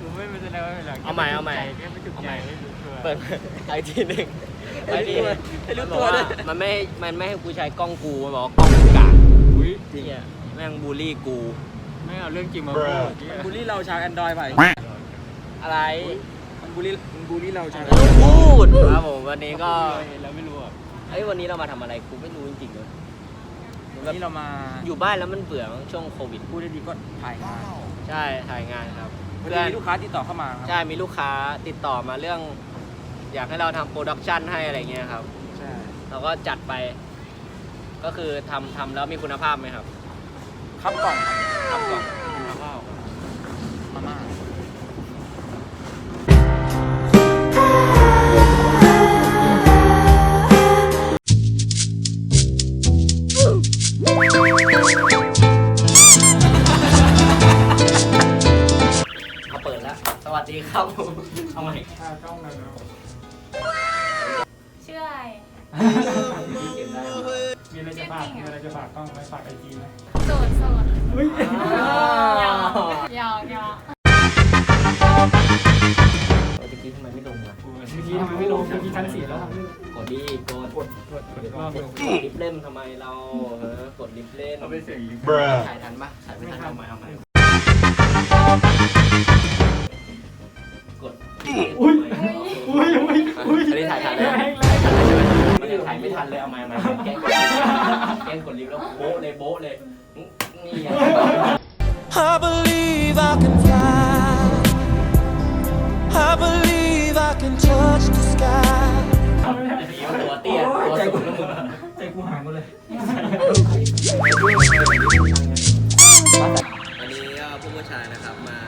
ผมไม่เป็นไรไม่เป็นไรเอาใหม่เอาใหม่ แค่ไม่ถูกใจไม่รู้ตัวเปิดไอทีหนึ่งไอทีหนึ่งให้รู้มันบตัอกวว่าด้วยมันไม่ให้มันไม่ให้กูใช้กล้องกูมันบอกว่ากล้องกูกากอุ้ยเหียแม่งบูลลี่กู ไม่เอาเรื่องจริงมาพูดมันบูลลี่เราชาวแอนดรอยไปอะไรมันบูลลี่มันบูลลี่เราชาวไม่ต้องพูดครับผมวันนี้ก็เราไม่รู้อะเอ้ยวันนี้เรามาทำอะไรกูไม่รู้จริงๆเลยวันนี้เรามาอยู่บ้านแล้วมันเบื่อมั้งช่วงโควิด พูดได้ดีก็ถ่ายงานใช่ถ่ายงานครับวันเพื่นี้อนมีลูกค้าติดต่อเข้ามาครับ ใช่ มีลูกค้าติดต่อมาเรื่อง อยากให้เราทำโปรดักชันให้อะไรเงี้ยครับ ใช่ เราก็จัดไป ก็คือทำทำแล้วมีคุณภาพไหมครับ ครับกล่องทำก่อน ไปฝากไอจีไหมโสดโสดอุ้ยหยอกหยอกหยอกเมื่อกี้ทำไมไม่ลงอะเมื่อกี้ทำไมไม่ลงเมื่อกี้ชั้นสี่แล้วทำไม่ลงกดดีกดกดกดกดอีกรอบหนึงกดลิฟต์เล่มทำไมเราเออกดลิฟต์เล่มเอาไปเสียงอีกถ่ายทันปะถ่ายไม่ทันเอาใหม่เอาใหม่กดอุ้ยอุ้ยอุ้ยอุ้ยอันนี้ถ่ายทันเลยแรงมัน ยังถ่ายไม่ทันเลยเอาใหม่เอาใหม่แกล้งกดแกล้งกดลิฟต์แล้วโบ๊ะเลยโบ๊ะเลยนี่ไง I believe I can fly. I believe I can touch the sky. ตัวเตี้ยตัวสูงแล้วมึงใจกูหายหมดเลยอันนี้ก็ผู้ผู้ชายนะครับมา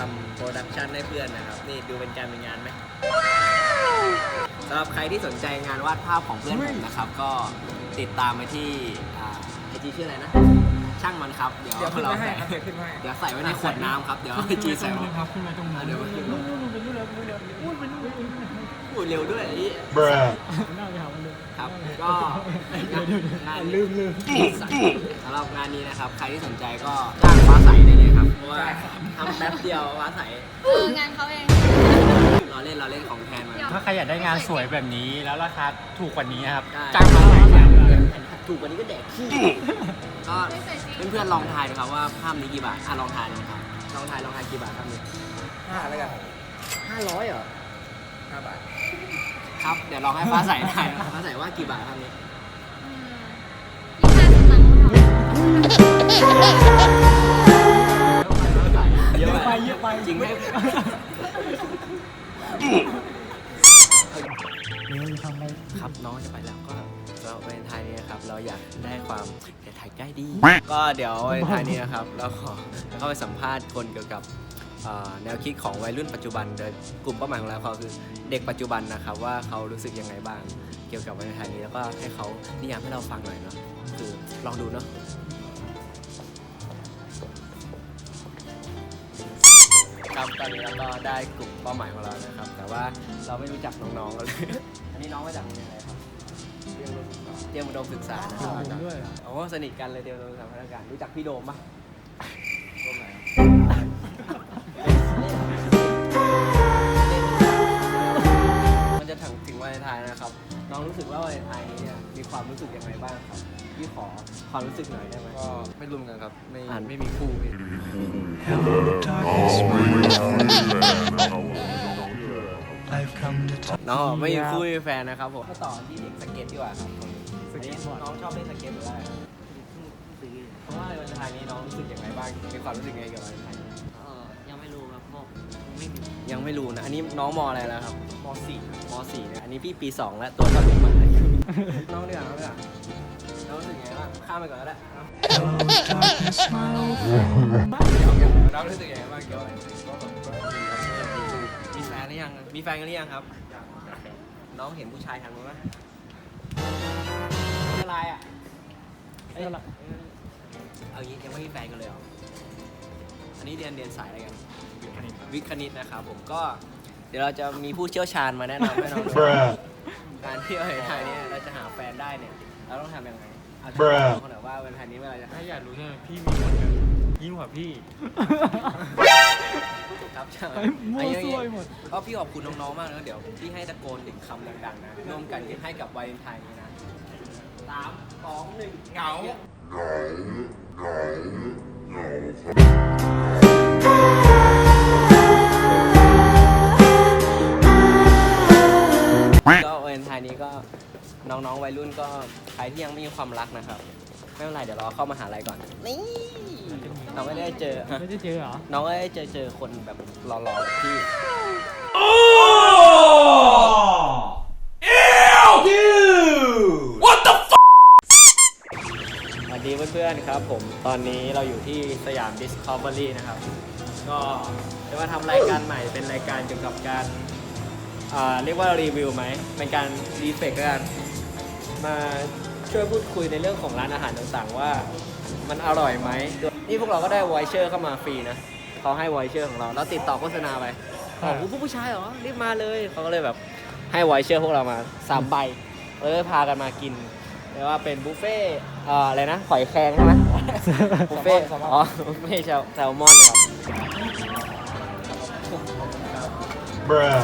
ทำโปรดักชันให้เพื่อนนะครับ นี่ดูเป็นการเป็นงานไหมสำหรับใครที่สนใจงานวาดภาพของเพื่อนผมนะครับ ก็ติดตามไปที่ไอจีชื่ออะไรนะ ช่างมันครับ เดี๋ยวเดี๋ยวขึ้นเรามาให้ใส่ครับเดี๋ยวขึ้นมาให้เดี๋ยวใส่ไว้ในขวดน้ำครับ เดี๋ยวไอจีใส่ไว้ครับขึ้นมาตรงนั้นเดี๋ยวมาขึ้นมาพูดเร็วด้วยไอ้ ก็งานลืมลืมสำหรับงานนี้นะครับ ใครที่สนใจก็จ้างฟ้าใสได้เลยครับ เพราะว่าทำแป๊บเดียวฟ้าใสเอองานเขาเองเราเล่นเราเล่นของแทนมาถ้าใครอยากได้งานสวยแบบนี้แล้วราคาถูกกว่านี้ครับได้จ้างมาใส่แทนเลยถูกกว่านี้ก็แดกขี้ก็เพื่อนๆลองทายดูครับว่าภาพนี้กี่บาทอะลองทายดูครับ ลองทายลองทายกี่บาทครับนี่ห้าแล้วกันห้าร้อยเหรอห้าบาท ครับ เดี๋ยวลองให้ฟ้าใสทายฟ้าใสว่ากี่บาทครับนี้เยอะไปเยอะไปจริงไหมเดี๋ยวทำอะไรครับน้องจะไปแล้วก็เราเป็นไทยนี้นะครับ เราอยากได้ความแต่ไทยใกล้ดี ก็เดี๋ยวในไทยนี้นะครับ เราขอเข้าไปสัมภาษณ์คนเกี่ยวกับ แนวคิดของวัยรุ่นปัจจุบันโดยกลุ่มเป้าหมายของเราเขาคือเด็กปัจจุบันนะครับว่าเขารู้สึกยังไงบ้าง เกี่ยวกับวันไทยนี้แล้วก็ให้เขานิยามให้เราฟังหน่อยเนาะคือลองดูเนาะครับตอนนี้เราก็ได้กลุ่มเป้าหมายของเรานะครับ แต่ว่าเราไม่รู้จักน้องๆกันเลย อันนี้น้องมาจากโรงเรียนอะไรครับเตรียมอุดมศึกษานะครับด้วยโอ้สนิทกันเลยเตรียมอุดมศึกษาพัฒนาการรู้จักพี่โดมปะ รู้สึกว่าวันไทายนี้เนี่ยมีความรู้สึกยังไงบ้างครับพี่ขอความรู้สึกหน่อยได้ไหมก็ไม่รวมกันครับ ไม่อ่านไม่มีคู่พี่ I've come to talk. น้องไม่มีคู่ไม่มีแฟนนะครับผมก็ต่อที่เด็กสเก็ตดีกว่าครับสเก็ตบอร์ด น้องชอบเล่นสเก็ตหรืออะไรครับเพราะว่าวันไทายนี้น้องรู้สึกยังไงบ้างมีความรู้สึกยังไงกับวันไทายนี้ยังไม่รู้ครับเพราะไม่มียังไม่รู้นะ อันนี้น้องมออะไรแล้วครับมสี่มสี่เนี่ยอันนี้พี่ปีสองแล้วตัวเท่าลูกหมาน้องเดือดน้องเดือดน้องรู้สึกไงบ้างข้ามไปก่อนก็ได้เอา Hello, darkness, my old น้องรู้สึกยังไงบ้างเกี่ยวกับมีแฟนหรือยังมีแฟนกันหรือยังครับ น้องเห็นผู้ชายทางนู้นไหมไม่อะไรอะเอ้ยเอางี้ยังไม่มีแฟนกันเลยเหรออันนี้เรียนเรียนสายอะไรกันวิทย์คณิตนะครับผมก็ เดี๋ยวเราจะมีผู้เชี่ยวชาญมาแนะนำให้น้องดู Bruh. การเที่ยวในไทยเนี่ยเราจะหาแฟนได้เนี่ยเราต้องทำยังไงเอา Bruh ถามคนหน่อยว่าวันไทยนี้เวลาจะถ้าอยากรู้ใช่ไหมพี่มีคนหนึ่งยิ่งกว่าพี่ ครับมั่วซั่วหมด ก็พี่ขอบคุณน้องๆมากนะเดี๋ยวพี่ให้ตะโกนถึงคำดังๆนะร่วมกันให้กับวาเลนไทน์นี้นะสามสองหนึ่งเหงาก็วา นไทน์นี้ก็น้องๆวัยรุ่นก็ใครที่ยังไม่มีความรักนะครับ ไม่เป็นไรเดี๋ยวรอเข้ามหาลัยก่อนนี่น้องก็ได้เจอ ไม่ได้เจอเหรอ น้องก็ได้เจอเจอคนแบบหล่อๆแบบพี่สวัสดีเพื่อนๆครับผมตอนนี้เราอยู่ที่สยาม Discovery นะครับ ก็จะมาทำรายการใหม่เป็นรายการเกี่ยวกับการ อ่าเรียกว่ารีวิวไหม เป็นการรีเฟกกันมาช่วยพูดคุยในเรื่องของร้านอาหารต่างๆ ว่ามันอร่อยไหม นี่พวกเราก็ได้ไวเชอร์เข้ามาฟรีนะเขาให้ไวเชอร์ของเรา แล้วติดต่อโฆษณาไปบอกว่าผู้ชายเหรอ รีบมาเลย เขาก็เลยแบบให้ไวเชอร์พวกเรามาสามใบเลยพากันมากินเรียกว่าเป็นบุฟเฟ่ต์เอ่ออะไรนะหอยแครงใช่ไหมบุฟเฟ่ต์อ๋อบุฟเฟ่ต์แซลมอนนะครับ Bruh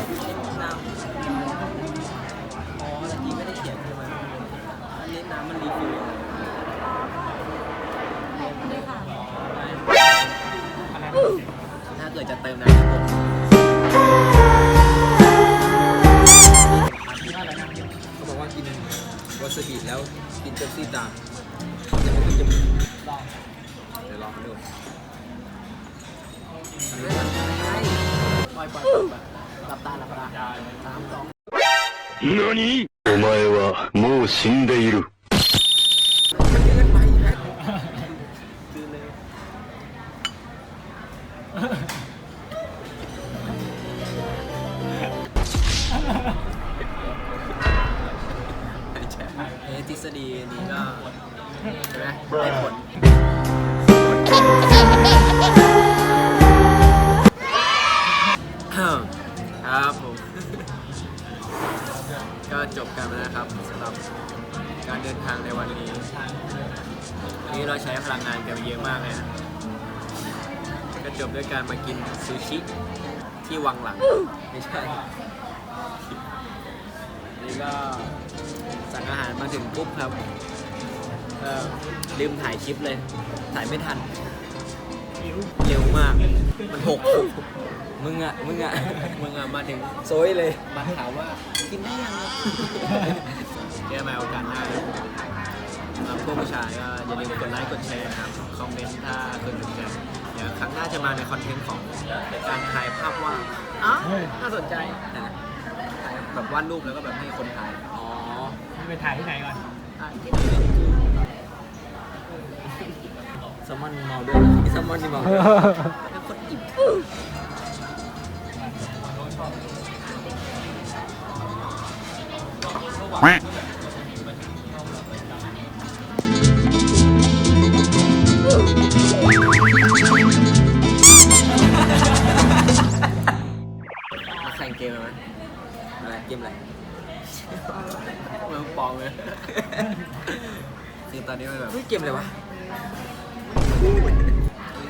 กิดจะเติมน้ำผม เขาบอกว่ากินวาซาบิแล้วกินเป๊ปซี่ตามจะไม่ขึ้นจมูกเดี๋ยวลองมาดู ปล่อยปล่อยปล่อยปล่อยหลับตาหลับตาสามสอง 何お前はもう死んでいる。 เอะทฤษฎีนี้ก็ใช่ไหมได้ผลครับผม ก็จบกันแล้วนะครับสำหรับการเดินทางในวันนี้วันนี้เราใช้พลังงานกันเยอะมากเลยนะก็จบด้วยการมากินซูชิที่วังหลัง ไม่ใช่ นี่ก็สั่งอาหารมาถึงปุ๊บครับเอ่อลืมถ่ายคลิปเลย ถ่ายไม่ทัน เร็วมาก มันหกมึงอะ มึงอะ มึงอะมาถึงโซยเลย มาถามว่ากินได้ยังครับเจอกันใหม่โอกาสหน้าครับสำหรับพวกผู้ชายก็อย่าลืมกดไลค์กดแชร์นะครับ คอมเมนต์ถ้าคุณสนใจเดี๋ยวครั้งหน้าจะมาในคอนเทนต์ของการถ่ายภาพวาดอ๋อน่าสนใจนะถ่าย แบบวาดรูปแล้วก็แบบให้คนถ่ายอ๋อนี่ไปถ่ายที่ไหนก่อน อะที่ไหนเนี่ยแซลมอนเมาด้วยแซลมอนนี่เมาด้วยเป็นคนอิ่มมา คือตอนนี้มันแบบเฮ้ยเกมอะไรวะ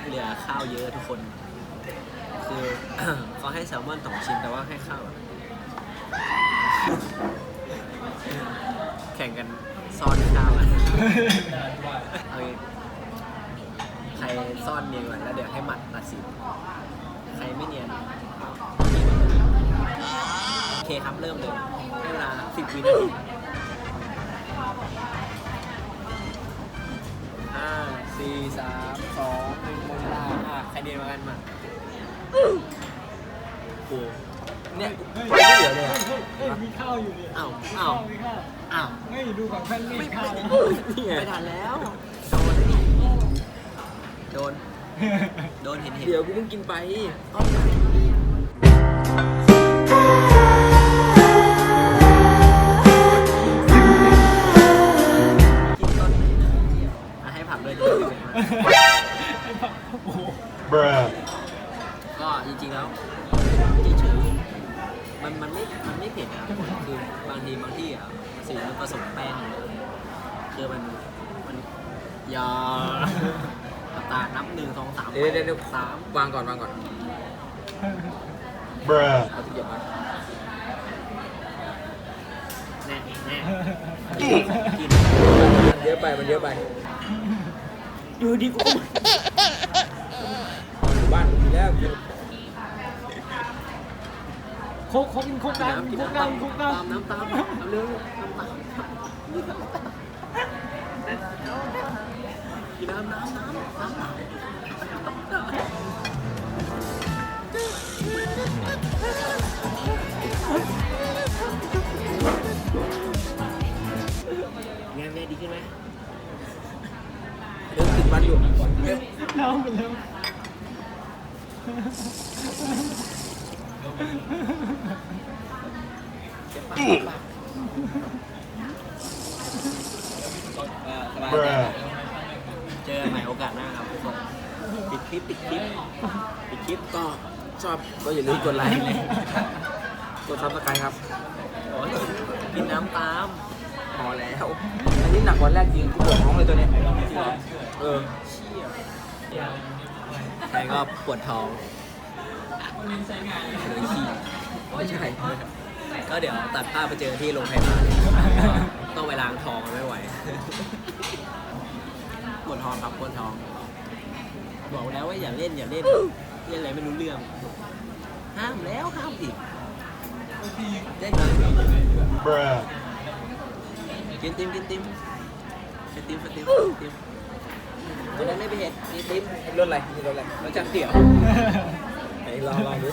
เหลือข้าวเยอะทุกคน คือ เขาให้แซลมอนสองชิ้นแต่ว่าให้ข้าวแข่งกันซ่อนข้าวอะเอางี้ใครซ่อนเนียนกว่าแล้วเดี๋ยวให้หมัดตัดสินใครไม่เนียน โอเคครับเริ่มเลยให้เวลา10วินาที ห้าสี่สามสองหนึ่งหมดเวลาอะใครเดียนมากันมาโอ้โหเนี่ยไม่เหลือเลยอะเฮ้ยมีข้าวอยู่เนี่ยอ้าวอ้าวมีข้าวอ้าวเฮ้ยดูของแฟนนี่ไม่ข้าวไม่ทันแล้ว โดน โดน โดนเห็นเห็นเดี๋ยวกูเพิ่งกินไปกิ สีมันผสมแป้งอยู่เลยคือมันมันอยาหลับตานับหนึ่งสองสามเดี๋ยวเดี๋ยวเดี๋ยวสามวางก่อนวางก่อน Bruh. เขาจะเหยียบมันแน่แน่มันเยอะไปมันเยอะไปอยู่ดีกูอยู่บ้านกูมีแล้ว กินโคกโคกกินโคกกันน้ำกินโคกน้ำกัตานมโคกกันตามน้ำตามน้ำเร็วน้ำตามกินน้ำน้ำน้ำน้ำตามไงแม่ดีขึ้นไหมเริ่มติดมันอยู่เริ่มน้ำไปแล้ว สบายใจเจอใหม่โอกาสหน้าครับทุกคนปิดคลิปปิดคลิปปิดคลิปก็ชอบก็อย่าลืมกดไลค์กดซับสไครต์ครับโอ้ยกินน้ำตามพอแล้วอันนี้หนักกว่าแรกจริงกูปวดท้องเลยตัวเนี้ยเออใครก็ปวดท้อง ไม่ใช่ก็เดี๋ยวตัดภาพไปเจอที่โรงพยาบาลต้องไปล้างท้องไม่ไหวปวดท้องครับปวดท้อง บอกแล้วว่าอย่าเล่นอย่าเล่นเล่นอะไรไม่รู้เรื่อง ห้ามแล้วห้ามอีกเล่น Bruh. กินติมกินติมกินติมกินติมกินติมวันนั้นไม่ไปเห็นกินติมรถอะไรนี่รถอะไรรสจักเตี๋ยวไหน ลองลองดู